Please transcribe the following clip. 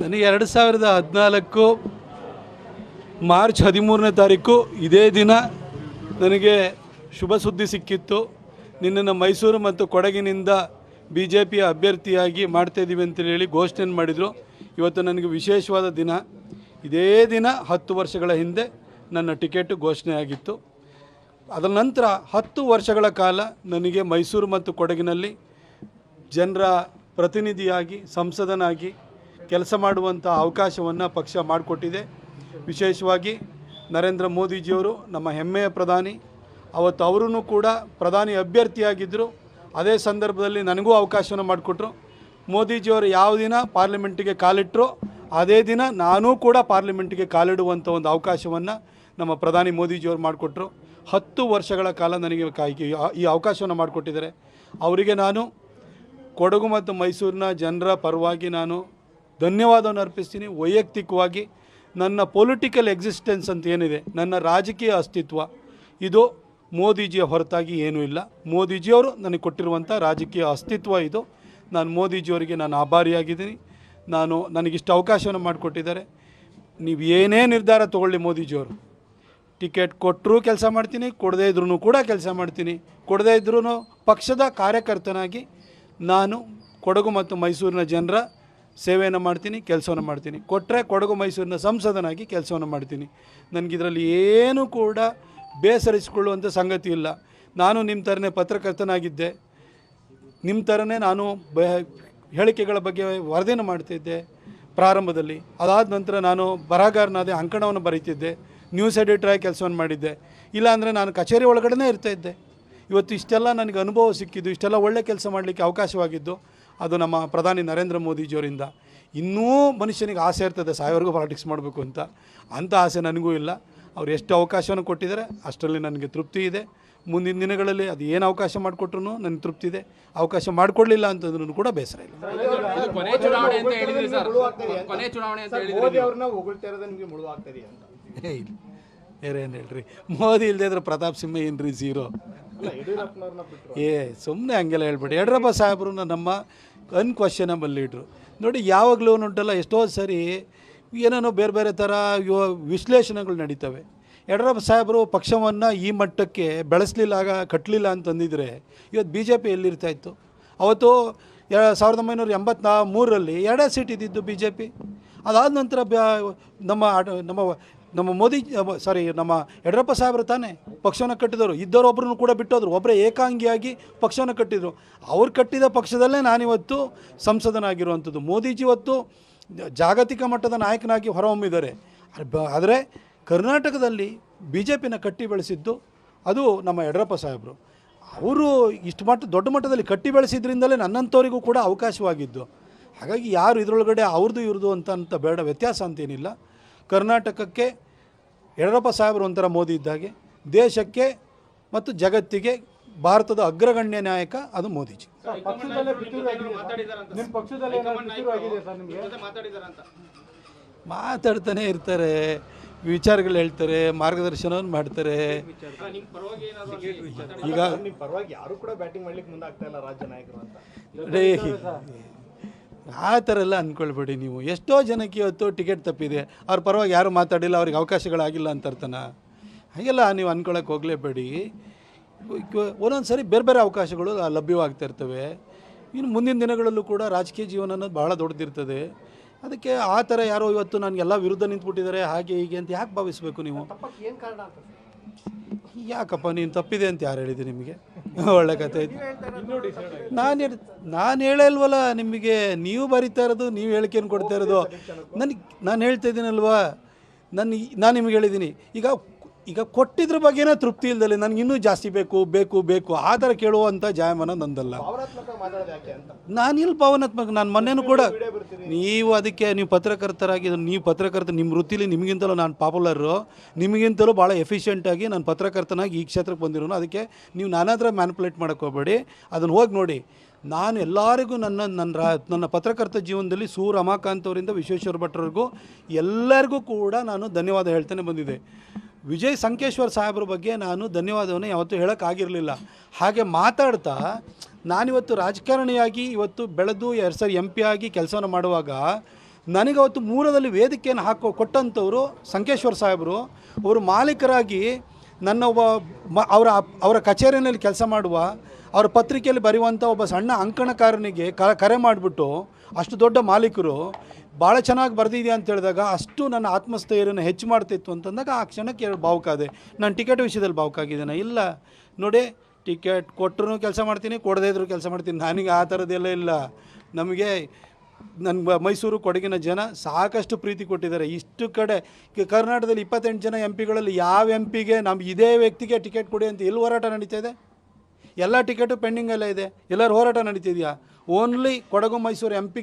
ನನಗೆ ಎರಡು ಸಾವಿರದ ಹದಿನಾಲ್ಕು ಮಾರ್ಚ್ ಹದಿಮೂರನೇ ತಾರೀಕು ಇದೇ ದಿನ ನನಗೆ ಶುಭ ಸುದ್ದಿ ಸಿಕ್ಕಿತ್ತು. ನಿನ್ನನ್ನು ಮೈಸೂರು ಮತ್ತು ಕೊಡಗಿನಿಂದ ಬಿ ಜೆ ಪಿಯ ಅಭ್ಯರ್ಥಿಯಾಗಿ ಮಾಡ್ತಾಯಿದ್ದೀವಿ ಅಂತೇಳಿ ಹೇಳಿ ಘೋಷಣೆ ಮಾಡಿದರು. ಇವತ್ತು ನನಗೆ ವಿಶೇಷವಾದ ದಿನ. ಇದೇ ದಿನ ಹತ್ತು ವರ್ಷಗಳ ಹಿಂದೆ ನನ್ನ ಟಿಕೆಟು ಘೋಷಣೆ ಆಗಿತ್ತು. ಅದರ ನಂತರ ಹತ್ತು ವರ್ಷಗಳ ಕಾಲ ನನಗೆ ಮೈಸೂರು ಮತ್ತು ಕೊಡಗಿನಲ್ಲಿ ಜನರ ಪ್ರತಿನಿಧಿಯಾಗಿ, ಸಂಸದನಾಗಿ ಕೆಲಸ ಮಾಡುವಂಥ ಅವಕಾಶವನ್ನು ಪಕ್ಷ ಮಾಡಿಕೊಟ್ಟಿದೆ. ವಿಶೇಷವಾಗಿ ನರೇಂದ್ರ ಮೋದಿಜಿಯವರು ನಮ್ಮ ಹೆಮ್ಮೆಯ ಪ್ರಧಾನಿ. ಅವತ್ತು ಅವರೂ ಕೂಡ ಪ್ರಧಾನಿ ಅಭ್ಯರ್ಥಿಯಾಗಿದ್ದರು ಅದೇ ಸಂದರ್ಭದಲ್ಲಿ ನನಗೂ ಅವಕಾಶವನ್ನು ಮಾಡಿಕೊಟ್ರು. ಮೋದಿಜಿಯವರು ಯಾವ ದಿನ ಪಾರ್ಲಿಮೆಂಟಿಗೆ ಕಾಲಿಟ್ಟರು ಅದೇ ದಿನ ನಾನೂ ಕೂಡ ಪಾರ್ಲಿಮೆಂಟಿಗೆ ಕಾಲಿಡುವಂಥ ಒಂದು ಅವಕಾಶವನ್ನು ನಮ್ಮ ಪ್ರಧಾನಿ ಮೋದಿಜಿಯವರು ಮಾಡಿಕೊಟ್ರು. ಹತ್ತು ವರ್ಷಗಳ ಕಾಲ ನನಗೆ ಈ ಅವಕಾಶವನ್ನು ಮಾಡಿಕೊಟ್ಟಿದ್ದಾರೆ. ಅವರಿಗೆ ನಾನು ಕೊಡಗು ಮತ್ತು ಮೈಸೂರಿನ ಜನರ ಪರವಾಗಿ ನಾನು ಧನ್ಯವಾದವನ್ನು ಅರ್ಪಿಸ್ತೀನಿ. ವೈಯಕ್ತಿಕವಾಗಿ ನನ್ನ ಪೊಲಿಟಿಕಲ್ ಎಕ್ಸಿಸ್ಟೆನ್ಸ್ ಅಂತ ಏನಿದೆ, ನನ್ನ ರಾಜಕೀಯ ಅಸ್ತಿತ್ವ, ಇದು ಮೋದಿಜಿಯ ಹೊರತಾಗಿ ಏನೂ ಇಲ್ಲ. ಮೋದಿಜಿಯವರು ನನಗೆ ಕೊಟ್ಟಿರುವಂಥ ರಾಜಕೀಯ ಅಸ್ತಿತ್ವ ಇದು. ನಾನು ಮೋದಿಜಿಯವರಿಗೆ ನಾನು ಆಭಾರಿಯಾಗಿದ್ದೀನಿ. ನಾನು ನನಗಿಷ್ಟು ಅವಕಾಶವನ್ನು ಮಾಡಿಕೊಟ್ಟಿದ್ದಾರೆ. ನೀವು ಏನೇ ನಿರ್ಧಾರ ತೊಗೊಳ್ಳಿ ಮೋದಿಜಿಯವರು. ಟಿಕೆಟ್ ಕೊಟ್ಟರೂ ಕೆಲಸ ಮಾಡ್ತೀನಿ, ಕೊಡದೇ ಇದ್ರೂ ಕೂಡ ಕೆಲಸ ಮಾಡ್ತೀನಿ. ಕೊಡದೇ ಇದ್ರೂ ಪಕ್ಷದ ಕಾರ್ಯಕರ್ತನಾಗಿ ನಾನು ಕೊಡಗು ಮತ್ತು ಮೈಸೂರಿನ ಜನರ ಸೇವೆಯನ್ನು ಮಾಡ್ತೀನಿ, ಕೆಲಸವನ್ನು ಮಾಡ್ತೀನಿ. ಕೊಟ್ಟರೆ ಕೊಡಗು ಮೈಸೂರಿನ ಸಂಸದನಾಗಿ ಕೆಲಸವನ್ನು ಮಾಡ್ತೀನಿ. ನನಗಿದರಲ್ಲಿ ಏನೂ ಕೂಡ ಬೇಸರಿಸಿಕೊಳ್ಳುವಂಥ ಸಂಗತಿ ಇಲ್ಲ. ನಾನು ನಿಮ್ಮ ಥರನೇ ಪತ್ರಕರ್ತನಾಗಿದ್ದೆ. ನಿಮ್ಮ ಥರನೇ ನಾನು ಬ, ಹೇಳಿಕೆಗಳ ಬಗ್ಗೆ ವರದಿಯನ್ನು ಮಾಡ್ತಿದ್ದೆ ಪ್ರಾರಂಭದಲ್ಲಿ. ಅದಾದ ನಂತರ ನಾನು ಬರಹಗಾರನಾದೆ ಅಂಕಣವನ್ನು ಬರೀತಿದ್ದೆ. ನ್ಯೂಸ್ ಎಡಿಟರಾಗಿ ಕೆಲಸವನ್ನು ಮಾಡಿದ್ದೆ. ಇಲ್ಲಾಂದರೆ ನಾನು ಕಚೇರಿ ಒಳಗಡೆ ಇರ್ತಾ ಇದ್ದೆ. ಇವತ್ತು ಇಷ್ಟೆಲ್ಲ ನನಗೆ ಅನುಭವ ಸಿಕ್ಕಿದ್ದು, ಇಷ್ಟೆಲ್ಲ ಒಳ್ಳೆ ಕೆಲಸ ಮಾಡಲಿಕ್ಕೆ ಅವಕಾಶವಾಗಿದ್ದು ಅದು ನಮ್ಮ ಪ್ರಧಾನಿ ನರೇಂದ್ರ ಮೋದಿಜಿಯವರಿಂದ. ಇನ್ನೂ ಮನುಷ್ಯನಿಗೆ ಆಸೆ ಇರ್ತದೆ ಸಾಯೋವರೆಗೂ ಪಾಲಿಟಿಕ್ಸ್ ಮಾಡಬೇಕು ಅಂತ. ಅಂಥ ಆಸೆ ನನಗೂ ಇಲ್ಲ. ಅವ್ರು ಎಷ್ಟು ಅವಕಾಶವನ್ನು ಕೊಟ್ಟಿದ್ದಾರೆ ಅಷ್ಟರಲ್ಲಿ ನನಗೆ ತೃಪ್ತಿ ಇದೆ. ಮುಂದಿನ ದಿನಗಳಲ್ಲಿ ಅದು ಏನು ಅವಕಾಶ ಮಾಡಿಕೊಟ್ರು ನನಗೆ ತೃಪ್ತಿ ಇದೆ. ಅವಕಾಶ ಮಾಡಿಕೊಡ್ಲಿಲ್ಲ ಅಂತಂದ್ರೂ ಕೂಡ ಬೇಸರ ಇಲ್ಲ. ಇದು ಕೊನೆ ಚುನಾವಣೆ ಅಂತ ಹೇಳಿದ್ರಿ ಸರ್. ಕೊನೆ ಚುನಾವಣೆ ಅಂತ ಹೇಳಿದ್ರಿ ಮೋದಿ ಅವ್ರನ್ನ ಹೊಗಳ್ತಾ ನಿಮಗೆ ಮುಳುವಾಗ್ತದೆ ಅಂತ. ಏ ಇಲ್ಲ. ಬೇರೇನು ಹೇಳ್ರಿ? ಮೋದಿ ಇಲ್ಲದೆ ಇದ್ರೆ ಪ್ರತಾಪ್ ಸಿಂಹ ಏನ್ರಿ ಝೀರೋ ಏ ಸುಮ್ಮನೆ ಹಂಗೆಲ್ಲ ಹೇಳ್ಬೇಡಿ. ಯಡಿಯೂರಪ್ಪ ಸಾಹೇಬ್ರನ್ನ ನಮ್ಮ ಅನ್ಕ್ವಶನಬಲ್ ಲೀಡ್ರು ನೋಡಿ, ಯಾವಾಗಲೂ ಉಂಟಲ್ಲ, ಎಷ್ಟೋ ಸರಿ ಏನೇನೋ ಬೇರೆ ಬೇರೆ ಥರ ವಿಶ್ಲೇಷಣೆಗಳು ನಡೀತವೆ. ಯಡಿಯೂರಪ್ಪ ಸಾಹೇಬರು ಪಕ್ಷವನ್ನು ಈ ಮಟ್ಟಕ್ಕೆ ಬೆಳೆಸಲಿಲ್ಲ, ಆಗ ಕಟ್ಟಲಿಲ್ಲ ಅಂತಂದಿದ್ರೆ ಇವತ್ತು ಬಿ ಜೆ ಪಿ ಎಲ್ಲಿರ್ತಾ ಇತ್ತು? ಅವತ್ತು ಸಾವಿರದ ಒಂಬೈನೂರ ಎಂಬತ್ನಾ ಮೂರರಲ್ಲಿ ಎರಡೇ ಸೀಟ್ ಇದ್ದಿದ್ದು ಬಿ ಜೆ ಪಿ ಅದಾದ ನಂತರ ನಮ್ಮ ನಮ್ಮ ನಮ್ಮ ಮೋದಿ ಸಾರಿ ನಮ್ಮ ಯಡಿಯೂರಪ್ಪ ಸಾಹೇಬರು ತಾನೇ ಪಕ್ಷವನ್ನು ಕಟ್ಟಿದವರು. ಇದ್ದವರೊಬ್ಬರನ್ನು ಕೂಡ ಬಿಟ್ಟೋದ್ರು. ಒಬ್ಬರೇ ಏಕಾಂಗಿಯಾಗಿ ಪಕ್ಷವನ್ನು ಕಟ್ಟಿದರು. ಅವ್ರು ಕಟ್ಟಿದ ಪಕ್ಷದಲ್ಲೇ ನಾನಿವತ್ತು ಸಂಸದನಾಗಿರುವಂಥದ್ದು. ಮೋದಿಜಿ ಇವತ್ತು ಜಾಗತಿಕ ಮಟ್ಟದ ನಾಯಕನಾಗಿ ಹೊರಹೊಮ್ಮಿದ್ದಾರೆ. ಆದರೆ ಕರ್ನಾಟಕದಲ್ಲಿ ಬಿ ಜೆ ಪಿನ ಕಟ್ಟಿ ಬೆಳೆಸಿದ್ದು ಅದು ನಮ್ಮ ಯಡಿಯೂರಪ್ಪ ಸಾಹೇಬರು. ಅವರು ಇಷ್ಟು ಮಟ್ಟ, ದೊಡ್ಡ ಮಟ್ಟದಲ್ಲಿ ಕಟ್ಟಿ ಬೆಳೆಸಿದ್ರಿಂದಲೇ ನನ್ನಂಥವರಿಗೂ ಕೂಡ ಅವಕಾಶವಾಗಿದ್ದು. ಹಾಗಾಗಿ ಯಾರು ಇದರೊಳಗಡೆ ಅವ್ರದ್ದು ಇವ್ರದ್ದು ಅಂತ ಅಂತ ಬೇಡ ವ್ಯತ್ಯಾಸ ಅಂತೇನಿಲ್ಲ. ಕರ್ನಾಟಕಕ್ಕೆ ಯಡಿಯೂರಪ್ಪ ಸಾಹೇಬರು ಒಂಥರ ಮೋದಿ ಇದ್ದಾಗೆ ದೇಶಕ್ಕೆ ಮತ್ತು ಜಗತ್ತಿಗೆ ಭಾರತದ ಅಗ್ರಗಣ್ಯ ನಾಯಕ ಅದು ಮೋದಿಜಿ. ಮಾತಾಡ್ತಾನೆ ಪಿತೂರು ಆಗಿದೆ ಸರ್. ನಿಮ್ಮ ಪಕ್ಷದಲ್ಲಿ ಈಗ ಯಾರು ನಿಮಗೆ? ಮಾತಾಡ್ತಾನೆ ಇರ್ತಾರೆ ವಿಚಾರಗಳು ಹೇಳ್ತಾರೆ ಮಾರ್ಗದರ್ಶನವನ್ನು ಮಾಡ್ತಾರೆ. ಈಗ ಆ ಥರ ಎಲ್ಲ ಅಂದ್ಕೊಳ್ಬೇಡಿ ನೀವು. ಎಷ್ಟೋ ಜನಕ್ಕೆ ಇವತ್ತು ಟಿಕೆಟ್ ತಪ್ಪಿದೆ. ಅವ್ರ ಪರವಾಗಿ ಯಾರು ಮಾತಾಡಿಲ್ಲ, ಅವ್ರಿಗೆ ಅವಕಾಶಗಳಾಗಿಲ್ಲ ಅಂತ ಅರ್ಥನ? ಹಾಗೆಲ್ಲ ನೀವು ಅಂದ್ಕೊಳಕ್ಕೆ ಹೋಗಲೇಬೇಡಿ. ಒಂದೊಂದು ಸರಿ ಬೇರೆ ಬೇರೆ ಅವಕಾಶಗಳು ಲಭ್ಯವಾಗ್ತಾ ಇರ್ತವೆ. ಇನ್ನು ಮುಂದಿನ ದಿನಗಳಲ್ಲೂ ಕೂಡ ರಾಜಕೀಯ ಜೀವನ ಅನ್ನೋದು ಭಾಳ ದೊಡ್ಡದಿರ್ತದೆ. ಅದಕ್ಕೆ ಆ ಥರ ಯಾರೋ ಇವತ್ತು ನನಗೆಲ್ಲ ವಿರುದ್ಧ ನಿಂತ್ಬಿಟ್ಟಿದ್ದಾರೆ, ಹಾಗೆ ಹೀಗೆ ಅಂತ ಯಾಕೆ ಭಾವಿಸಬೇಕು ನೀವು? ಯಾಕಪ್ಪ, ನೀನು ತಪ್ಪಿದೆ ಅಂತ ಯಾರು ಹೇಳಿದೆ ನಿಮಗೆ? ಒಳ್ಳೆ ಕತೆ ಐತೆ ನಾನು ಹೇಳಿ, ನಾನು ಹೇಳಲ್ವಲ್ಲ ನಿಮಗೆ ನೀವು ಬರಿತಾ ಇರೋದು, ನೀವು ಹೇಳಿಕೆಯನ್ನು ಕೊಡ್ತಾ ಇರೋದು. ನನಗೆ, ನಾನು ಹೇಳ್ತಾ ಇದ್ದೀನಲ್ವಾ? ನನ್ನ ನಾನು ನಿಮಗೆ ಹೇಳಿದ್ದೀನಿ. ಈಗ ಈಗ ಕೊಟ್ಟಿದ್ರ ಬಗ್ಗೆನೇ ತೃಪ್ತಿ ಇಲ್ದಲೆ ನನಗೆ ಇನ್ನೂ ಜಾಸ್ತಿ ಬೇಕು ಬೇಕು ಬೇಕು ಆ ಥರ ಕೇಳುವಂಥ ಜಾಯಮಾನ ನಂದಲ್ಲ. ನಾನಿಲ್ಲಿ ಭಾವನಾತ್ಮಕ ನಾನು ಮೊನ್ನೆನೂ ಕೂಡ ನೀವು ಅದಕ್ಕೆ ನೀವು ಪತ್ರಕರ್ತರಾಗಿ ನೀವು ಪತ್ರಕರ್ತ ನಿಮ್ಮ ವೃತ್ತಿಲಿ ನಿಮಗಿಂತಲೂ ನಾನು ಪಾಪ್ಯುಲರು ನಿಮಗಿಂತಲೂ ಭಾಳ ಎಫಿಷಿಯೆಂಟಾಗಿ ನಾನು ಪತ್ರಕರ್ತನಾಗಿ ಈ ಕ್ಷೇತ್ರಕ್ಕೆ ಬಂದಿರೋನು. ಅದಕ್ಕೆ ನೀವು ನಾನಾದ್ರ ಮ್ಯಾನಿಪುಲೇಟ್ ಮ್ಯಾನ್ಪುಲೇಟ್ ಮಾಡೋಕ್ಕೆ ಹೋಗಬೇಡಿ. ಅದನ್ನು ಹೋಗಿ ನೋಡಿ. ನಾನು ಎಲ್ಲರಿಗೂ ನನ್ನ ನನ್ನ ರಾ ನನ್ನ ಪತ್ರಕರ್ತ ಜೀವನದಲ್ಲಿ ಸು ರಮಾಕಾಂತ್ ಅವರಿಂದ ವಿಶ್ವೇಶ್ವರ ಭಟ್ರವರೆಗೂ ಎಲ್ಲರಿಗೂ ಕೂಡ ನಾನು ಧನ್ಯವಾದ ಹೇಳ್ತಾನೆ ಬಂದಿದೆ. ವಿಜಯ್ ಸಂಕೇಶ್ವರ್ ಸಾಹೇಬ್ರ ಬಗ್ಗೆ ನಾನು ಧನ್ಯವಾದವನ್ನು ಯಾವತ್ತೂ ಹೇಳೋಕ್ಕಾಗಿರಲಿಲ್ಲ. ಹಾಗೆ ಮಾತಾಡ್ತಾ ನಾನಿವತ್ತು ರಾಜಕಾರಣಿಯಾಗಿ ಇವತ್ತು ಬೆಳೆದು, ಎರಡು ಸಾವಿರ ಎಂ ಪಿ ಆಗಿ ಕೆಲಸವನ್ನು ಮಾಡುವಾಗ ನನಗೆ ಅವತ್ತು ಮೂರದಲ್ಲಿ ವೇದಿಕೆಯನ್ನು ಹಾಕೋ ಕೊಟ್ಟಂಥವರು ಸಂಕೇಶ್ವರ್ ಸಾಹೇಬರು. ಅವರು ಮಾಲೀಕರಾಗಿ ನನ್ನ ಒಬ್ಬ ಮ ಅವರ ಅವರ ಕಚೇರಿಯಲ್ಲಿ ಕೆಲಸ ಮಾಡುವ ಅವರ ಪತ್ರಿಕೆಯಲ್ಲಿ ಬರೆಯುವಂಥ ಒಬ್ಬ ಸಣ್ಣ ಅಂಕಣಕಾರನಿಗೆ ಕರೆ ಮಾಡಿಬಿಟ್ಟು ಅಷ್ಟು ದೊಡ್ಡ ಮಾಲೀಕರು ಭಾಳ ಚೆನ್ನಾಗಿ ಬರೆದಿದೆ ಅಂತ ಹೇಳಿದಾಗ ಅಷ್ಟು ನನ್ನ ಆತ್ಮಸ್ಥೈರ್ಯನ ಹೆಚ್ಚು ಮಾಡ್ತಿತ್ತು ಅಂತಂದಾಗ ಆ ಕ್ಷಣಕ್ಕೆ ಭಾವುಕಾದೆ ನಾನು ಟಿಕೆಟ್ ವಿಷಯದಲ್ಲಿ ಭಾವುಕಾಗಿದ್ದೇನೆ ಇಲ್ಲ, ನೋಡಿ, ಟಿಕೆಟ್ ಕೊಟ್ಟರು ಕೆಲಸ ಮಾಡ್ತೀನಿ, ಕೊಡದೇ ಇದ್ರು ಕೆಲಸ ಮಾಡ್ತೀನಿ. ನನಗೆ ಆ ಥರದ್ದೆಲ್ಲ ಇಲ್ಲ. ನಮಗೆ ನನ್ನ ಮೈಸೂರು ಕೊಡಗಿನ ಜನ ಸಾಕಷ್ಟು ಪ್ರೀತಿ ಕೊಟ್ಟಿದ್ದಾರೆ. ಇಷ್ಟು ಕಡೆ ಕರ್ನಾಟಕದಲ್ಲಿ ಇಪ್ಪತ್ತೆಂಟು ಜನ ಎಂ ಪಿಗಳಲ್ಲಿ ಯಾವ ಎಂ ಪಿಗೆ ನಮ್ಮ ಇದೇ ವ್ಯಕ್ತಿಗೆ ಟಿಕೆಟ್ ಕೊಡಿ ಅಂತ ಎಲ್ಲಿ ಹೋರಾಟ ನಡೀತಾ ಇದೆ? ಎಲ್ಲ ಟಿಕೆಟು ಪೆಂಡಿಂಗಲ್ಲೇ ಇದೆ. ಎಲ್ಲರೂ ಹೋರಾಟ ನಡೀತಿದೆಯಾ? Only Kodagu Mysuru M P